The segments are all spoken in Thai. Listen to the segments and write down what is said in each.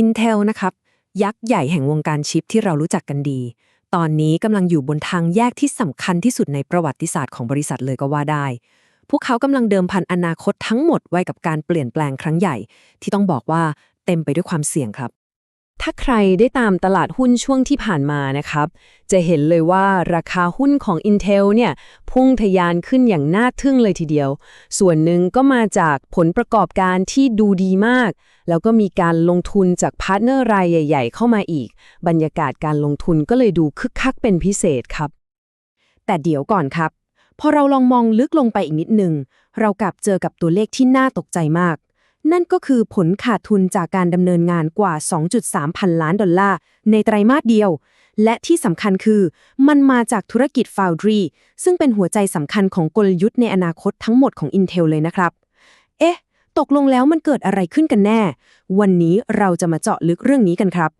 Intel นะครับ ยักษ์ใหญ่แห่งวงการชิปที่เรารู้จักกันดี ตอนนี้กำลังอยู่บนทางแยกที่สำคัญที่สุดในประวัติศาสตร์ของบริษัทเลยก็ว่าได้ พวกเขากำลังเดิมพันอนาคตทั้งหมดไว้กับการเปลี่ยนแปลงครั้งใหญ่ ที่ต้องบอกว่าเต็มไปด้วยความเสี่ยงครับ ถ้าใครได้ตามตลาดหุ้นช่วงที่ผ่านมานะครับ จะเห็นเลยว่าราคาหุ้นของ Intel เนี่ยพุ่งทะยานขึ้นอย่างน่าทึ่งเลยทีเดียว ส่วนหนึ่งก็มาจากผลประกอบการที่ดูดีมาก แล้วก็มีการลงทุนจากพาร์ทเนอร์รายใหญ่ ๆ เข้ามาอีก บรรยากาศการลงทุนก็เลยดูคึกคักเป็นพิเศษครับ แต่เดี๋ยวก่อนครับ พอเราลองมองลึกลงไปอีกนิดหนึ่งเรากลับเจอกับตัวเลขที่น่าตกใจมาก นั่นก็คือผลขาดทุนจากการดำเนินงานกว่า 2.3 พันล้านดอลลาร์ ในไตรมาสเดียว และที่สำคัญคือมันมาจากธุรกิจ Foundry ซึ่งเป็นหัวใจสำคัญของกลยุทธ์ในอนาคตทั้งหมดของ Intel เลยนะครับ เอ๊ะ ตกลงแล้วมันเกิดอะไรขึ้นกันแน่ วันนี้เราจะมาเจาะลึกเรื่องนี้กันครับ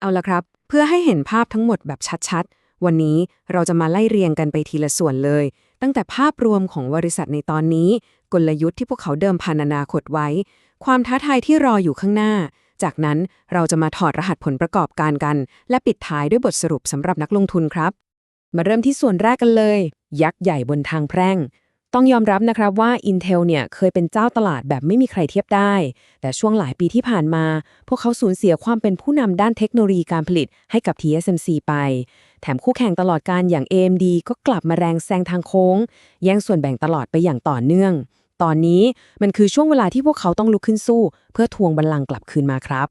เอาละครับ เพื่อให้เห็นภาพทั้งหมดแบบชัดๆ วันนี้เราจะมาไล่เรียงกันไปทีละส่วนเลย ตั้งแต่ภาพรวมของบริษัทในตอนนี้ กลยุทธ์ที่พวกเขาเดิมพันอนาคตไว้ ความท้าทายที่รออยู่ข้างหน้า จากนั้นเราจะมาถอดรหัสผลประกอบการกัน และปิดท้ายด้วยบทสรุปสำหรับนักลงทุนครับ มาเริ่มที่ส่วนแรกกันเลย ยักษ์ใหญ่บนทางแพร่ง ต้องยอมรับนะครับว่า Intel เนี่ยเคยเป็นเจ้าตลาดแบบไม่มีใครเทียบได้ แต่ช่วงหลายปีที่ผ่านมา พวกเขาสูญเสียความเป็นผู้นำด้านเทคโนโลยีการผลิตให้กับ TSMC ไป แถมคู่แข่งตลอดการอย่าง AMD ก็กลับมาแรงแซงทางโค้ง แย่งส่วนแบ่งตลอดไปอย่างต่อเนื่อง ตอนนี้มันคือช่วงเวลาที่พวกเขาต้องลุกขึ้นสู้ เพื่อทวงบัลลังก์กลับคืนมาครับ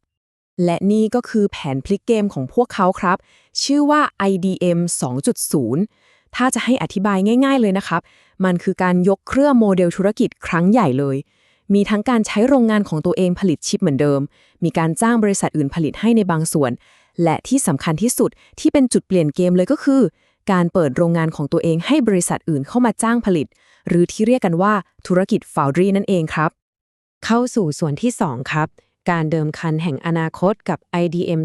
และนี่ก็คือแผนพลิกเกมของพวกเขาครับ ชื่อว่า IDM 2.0 ถ้าจะให้อธิบายง่าย ๆเลยนะครับ มันคือการยกเครื่องโมเดลธุรกิจครั้งใหญ่เลย มีทั้งการใช้โรงงานของตัวเองผลิตชิปเหมือนเดิม มีการจ้างบริษัทอื่นผลิตให้ในบางส่วน และที่สำคัญที่สุดที่เป็นจุดเปลี่ยนเกมเลยก็คือ การเปิดโรงงานของตัวเองให้บริษัทอื่นเข้ามาจ้างผลิต หรือที่เรียกกันว่าธุรกิจ Foundry นั่นเองครับ เข้าสู่ส่วนที่ 2 ครับการเดิมคันแห่งอนาคตกับ IDM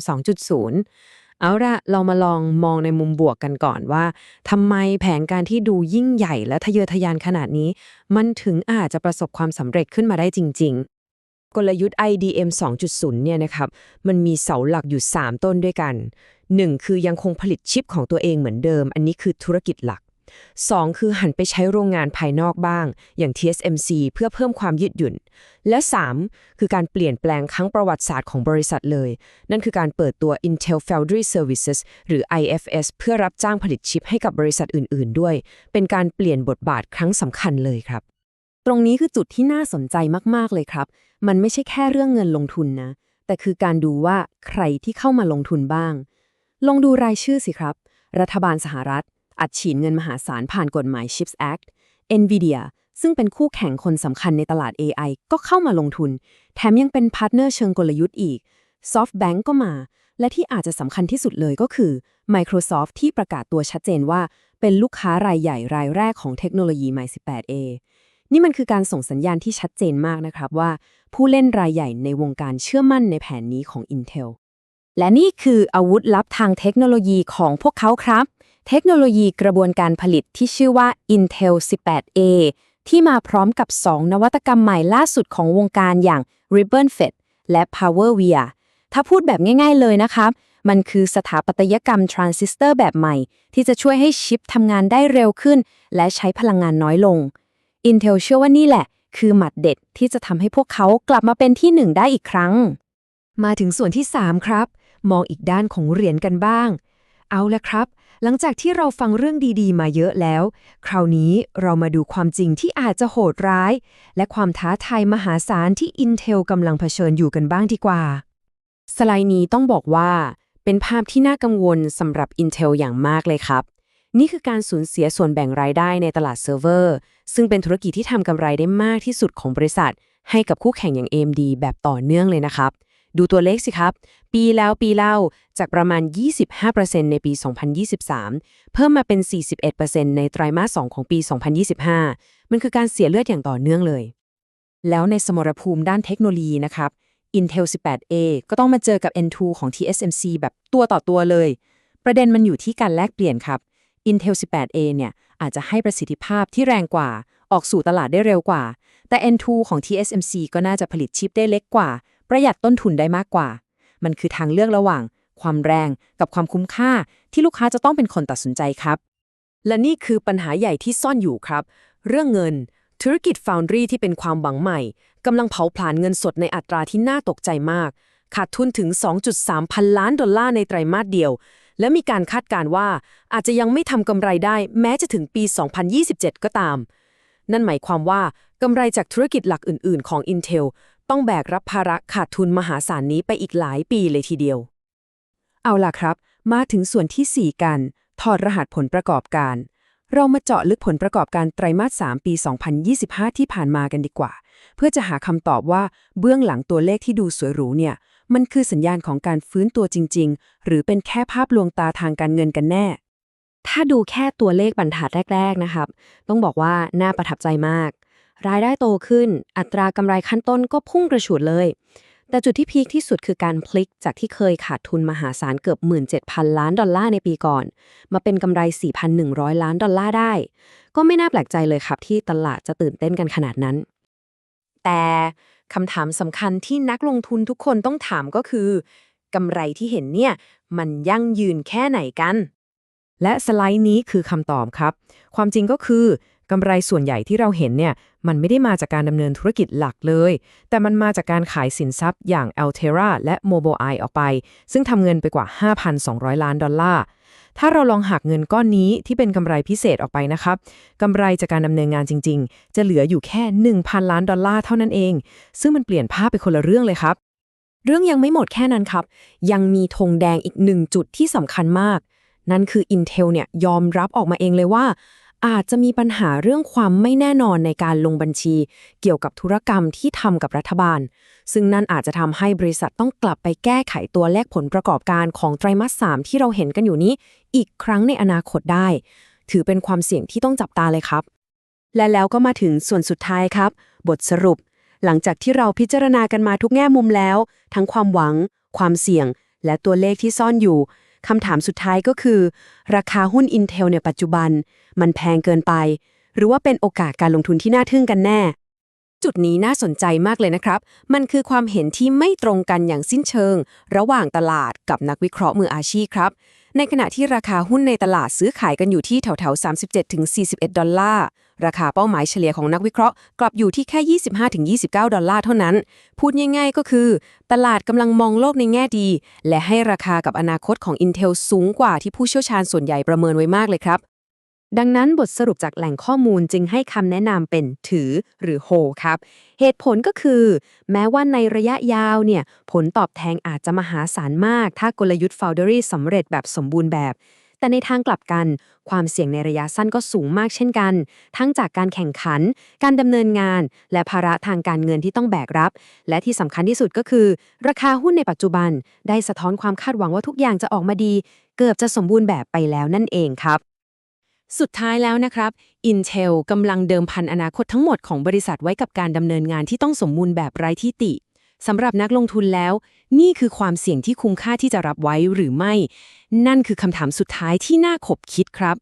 2.0 เอาละเรามาลองมองในมุมบวกกันก่อนว่าทำไมแผนการที่ดูยิ่งใหญ่และทะเยอทะยานขนาดนี้ มันถึงอาจจะประสบความสำเร็จขึ้นมาได้จริง ๆ กลยุทธ์ IDM 2.0 เนี่ยนะครับ มันมีเสาหลักอยู่ 3 ต้นด้วยกัน 1 คือยังคงผลิตชิปของตัวเองเหมือนเดิม อันนี้คือธุรกิจหลัก 2 คือหันไปใช้โรงงานภายนอกบ้าง อย่าง TSMC เพื่อเพิ่มความยืดหยุ่น และ 3 คือการเปลี่ยนแปลงครั้งประวัติศาสตร์ของบริษัทเลย นั่นคือการเปิดตัว Intel Foundry Services หรือ IFS เพื่อรับจ้างผลิตชิปให้กับบริษัทอื่น ๆ ด้วย เป็นการเปลี่ยนบทบาทครั้งสำคัญเลยครับ ตรงนี้คือจุดที่น่าสนใจมาก ๆ เลยครับ มันไม่ใช่แค่เรื่องเงินลงทุนนะ แต่คือการดูว่าใครที่เข้ามาลงทุนบ้าง ลองดูรายชื่อสิครับ รัฐบาลสหรัฐ อัดฉีดเงินมหาศาลผ่านกฎหมาย CHIPS Act NVIDIA ซึ่งเป็นคู่แข่งคนสำคัญในตลาด AI ก็เข้ามาลงทุน แถมยังเป็นพาร์ทเนอร์เชิงกลยุทธ์อีก SoftBank ก็มา และที่อาจจะสำคัญที่สุดเลยก็คือ Microsoft ที่ประกาศตัวชัดเจนว่า เป็นลูกค้ารายใหญ่รายแรกของเทคโนโลยี My 18A นี่มันคือการส่งสัญญาณที่ชัดเจนมากนะครับว่า ผู้เล่นรายใหญ่ในวงการเชื่อมั่นในแผนนี้ของ Intel และนี่คืออาวุธลับทางเทคโนโลยีของพวกเขาครับ เทคโนโลยีกระบวนการผลิตที่ชื่อว่า Intel 18A ที่มาพร้อมกับ 2 นวัตกรรมใหม่ล่าสุดของวงการอย่าง Ribbon FET และ PowerVia ถ้าพูดแบบง่ายๆเลยนะครับ มันคือสถาปัตยกรรมทรานซิสเตอร์แบบใหม่ ที่จะช่วยให้ชิปทำงานได้เร็วขึ้น และใช้พลังงานน้อยลง Intel เชื่อว่านี่แหละ คือหมัดเด็ดที่จะทำให้พวกเขากลับมาเป็นที่หนึ่งได้อีกครั้ง มาถึงส่วนที่ 3 ครับ มองอีกด้านของเหรียญกันบ้าง เอาละครับ หลังจากที่เราฟังเรื่องดีๆ มาเยอะแล้ว คราวนี้เรามาดูความจริงที่อาจจะโหดร้าย และความท้าทายมหาศาลที่ Intel กำลังเผชิญอยู่กันบ้างดีกว่า สไลด์นี้ต้องบอกว่า เป็นภาพที่น่ากังวลสำหรับ Intel อย่างมากเลยครับ นี่คือการสูญเสียส่วนแบ่งรายได้ในตลาดเซิร์ฟเวอร์ ซึ่งเป็นธุรกิจที่ทำกำไรได้มากที่สุดของบริษัท ให้กับคู่แข่งอย่าง AMD แบบต่อเนื่องเลยนะครับ ดูตัวเลขสิครับ ปีแล้วปีเล่าจากประมาณ 25%ในปี 2023 เพิ่มมาเป็น 41%ในไตรมาส 2 ของปี 2025 มันคือการเสียเลือดอย่างต่อเนื่องเลย แล้วในสมรภูมิด้านเทคโนโลยีนะครับ Intel 18A ก็ต้องมาเจอกับ N2 ของ TSMC แบบตัวต่อตัวเลย ประเด็นมันอยู่ที่การแลกเปลี่ยนครับ Intel 18A เนี่ยอาจจะให้ประสิทธิภาพที่แรงกว่า ออกสู่ตลาดได้เร็วกว่า แต่ N2 ของ TSMC ก็น่าจะผลิตชิปได้เล็กกว่า ประหยัดต้นทุนได้มากกว่า มันคือทางเลือกระหว่าง ความแรงกับความคุ้มค่าที่ลูกค้าจะต้องเป็นคนตัดสินใจครับ และนี่คือปัญหาใหญ่ที่ซ่อนอยู่ครับ เรื่องเงิน ธุรกิจ Foundry ที่เป็นความหวังใหม่กำลังเผาผลาญเงินสดในอัตราที่น่าตกใจมาก ขาดทุนถึง 2.3 พันล้านดอลลาร์ในไตรมาสเดียว และมีการคาดการว่าอาจจะยังไม่ทำกำไรได้แม้จะถึงปี 2027 ก็ตาม นั่นหมายความว่ากำไรจากธุรกิจหลักอื่น ๆ ของ Intel ต้องแบกรับภาระขาดทุนมหาศาลนี้ไปอีกหลายปีเลยทีเดียว เอาล่ะครับ มาถึงส่วนที่ 4 กัน ถอดรหัสผลประกอบการ เรามาเจาะลึกผลประกอบการไตรมาส 3 ปี 2025 ที่ผ่านมากันดีกว่า เพื่อจะหาคำตอบว่าเบื้องหลังตัวเลขที่ดูสวยหรูเนี่ยมันคือสัญญาณของการฟื้นตัวจริง ๆ หรือเป็นแค่ภาพลวงตาทางการเงินกันแน่ ถ้าดูแค่ตัวเลขบรรทัดแรก ๆ นะครับ ต้องบอกว่าน่าประทับใจมาก รายได้โตขึ้น อัตรากำไรขั้นต้นก็พุ่งกระฉูดเลย แต่จุดที่พีคที่สุดคือการพลิกจากที่เคยขาดทุนมหาศาลเกือบ 17,000 ล้านดอลลาร์ในปีก่อน มาเป็นกำไร 4,100 ล้านดอลลาร์ได้ ก็ไม่น่าแปลกใจเลยครับที่ตลาดจะตื่นเต้นกันขนาดนั้น แต่คำถามสำคัญที่นักลงทุนทุกคนต้องถามก็คือกำไรที่เห็นเนี่ย มันยั่งยืนแค่ไหนกัน และสไลด์นี้คือคำตอบครับ ความจริงก็คือ กำไรส่วนใหญ่ที่เราเห็นเนี่ย มันไม่ได้มาจากการดำเนินธุรกิจหลักเลย แต่มันมาจากการขายสินทรัพย์อย่าง Altera และ Mobileye ออกไป ซึ่งทำเงินไปกว่า 5,200 ล้านดอลลาร์ ถ้าเราลองหักเงินก้อนนี้ที่เป็นกำไรพิเศษออกไปนะครับกำไรจากการดำเนินงานจริง ๆ จะเหลืออยู่แค่ 1,000 ล้านดอลลาร์เท่านั้นเอง ซึ่งมันเปลี่ยนภาพไปคนละเรื่องเลยครับ เรื่องยังไม่หมดแค่นั้นครับ ยังมีธงแดงอีกหนึ่งจุดที่สำคัญมาก นั่นคือ Intel เนี่ยยอมรับออกมาเองเลยว่า อาจจะมีปัญหาเรื่องความไม่แน่นอนในการลงบัญชี เกี่ยวกับธุรกรรมที่ทำกับรัฐบาล ซึ่งนั่นอาจจะทำให้บริษัทต้องกลับไปแก้ไขตัวเลขผลประกอบการของไตรมาส 3 ที่เราเห็นกันอยู่นี้ อีกครั้งในอนาคตได้ ถือเป็นความเสี่ยงที่ต้องจับตาเลยครับ และแล้วก็มาถึงส่วนสุดท้ายครับ บทสรุป หลังจากที่เราพิจารณากันมาทุกแง่มุมแล้ว ทั้งความหวัง ความเสี่ยง และตัวเลขที่ซ่อนอยู่ คำถามสุดท้ายก็คือ ราคาหุ้น Intel ในปัจจุบัน มันแพงเกินไป หรือว่าเป็นโอกาสการลงทุนที่น่าทึ่งกันแน่ จุดนี้น่าสนใจมากเลยนะครับ มันคือความเห็นที่ไม่ตรงกันอย่างสิ้นเชิง ระหว่างตลาดกับนักวิเคราะห์มืออาชีพครับ ในขณะที่ราคาหุ้นในตลาดซื้อขายกันอยู่ที่แถวๆ 37-41 ดอลลาร์ ราคาเป้าหมายเฉลี่ยของนักวิเคราะห์กลับอยู่ที่แค่ 25-29 ดอลลาร์เท่านั้น พูดง่ายๆก็คือ ตลาดกำลังมองโลกในแง่ดี และให้ราคากับอนาคตของ Intel สูงกว่าที่ผู้เชี่ยวชาญส่วนใหญ่ประเมินไว้มากเลยครับ ดังนั้นบทสรุปจากแหล่งข้อมูลจึงให้คำแนะนำเป็นถือหรือโฮครับ เหตุผลก็คือ แม้ว่าในระยะยาวเนี่ย ผลตอบแทนอาจจะมหาศาลมาก ถ้ากลยุทธ์ Foundry สำเร็จแบบสมบูรณ์แบบ แต่ในทางกลับกัน ความเสี่ยงในระยะสั้นก็สูงมากเช่นกัน ทั้งจากการแข่งขัน การดำเนินงาน และภาระทางการเงินที่ต้องแบกรับ และที่สำคัญที่สุดก็คือ ราคาหุ้นในปัจจุบัน ได้สะท้อนความคาดหวังว่าทุกอย่างจะออกมาดี เกือบจะสมบูรณ์แบบไปแล้วนั่นเองครับ สุดท้ายแล้วนะครับ Intel กำลังเดิมพันอนาคตทั้งหมดของบริษัทไว้กับการดำเนินงานที่ต้องสมบูรณ์แบบไร้ที่ติสำหรับนักลงทุนแล้ว นี่คือความเสี่ยงที่คุ้มค่าที่จะรับไว้หรือไม่ นั่นคือคำถามสุดท้ายที่น่าขบคิดครับ